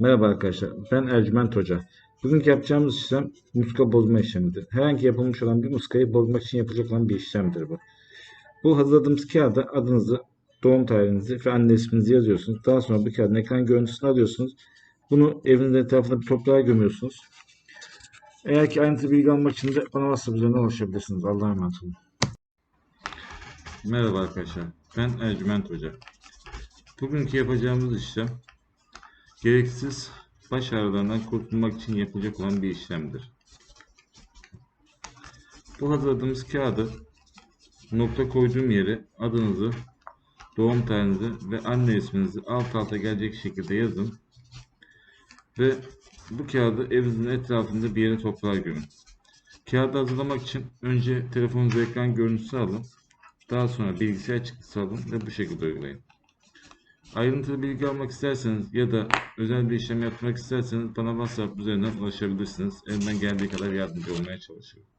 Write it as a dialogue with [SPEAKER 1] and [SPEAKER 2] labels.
[SPEAKER 1] Merhaba arkadaşlar, ben Ercüment Hoca. Bugünkü yapacağımız işlem muska bozma işlemidir. Herhangi yapılmış olan bir muskayı bozmak için yapılacak olan bir işlemdir bu. Bu hazırladığımız kağıda adınızı, doğum tarihinizi ve anne isminizi yazıyorsunuz. Daha sonra bu kağıdın ekran görüntüsünü alıyorsunuz. Bunu evinizin etrafında bir toprağa gömüyorsunuz. Eğer ki ayrıntılı bilgi almak için de bana WhatsApp üzerinden ulaşabilirsiniz. Allah'a emanet olun. Merhaba arkadaşlar, ben Ercüment Hoca. Bugünkü yapacağımız işlem gereksiz baş ağrılarından kurtulmak için yapılacak olan bir işlemdir. Bu hazırladığımız kağıdı nokta koyduğum yere adınızı, doğum tarihinizi ve anne isminizi alt alta gelecek şekilde yazın. Ve bu kağıdı evinizin etrafında bir yere toprağa gömün. Kağıdı hazırlamak için önce telefonunuza ekran görüntüsü alın. Daha sonra bilgisayar çıktısı alın ve bu şekilde uygulayın. Ayrıntılı bilgi almak isterseniz ya da özel bir işlem yapmak isterseniz bana WhatsApp üzerinden ulaşabilirsiniz. Elimden geldiği kadar yardımcı olmaya çalışıyorum.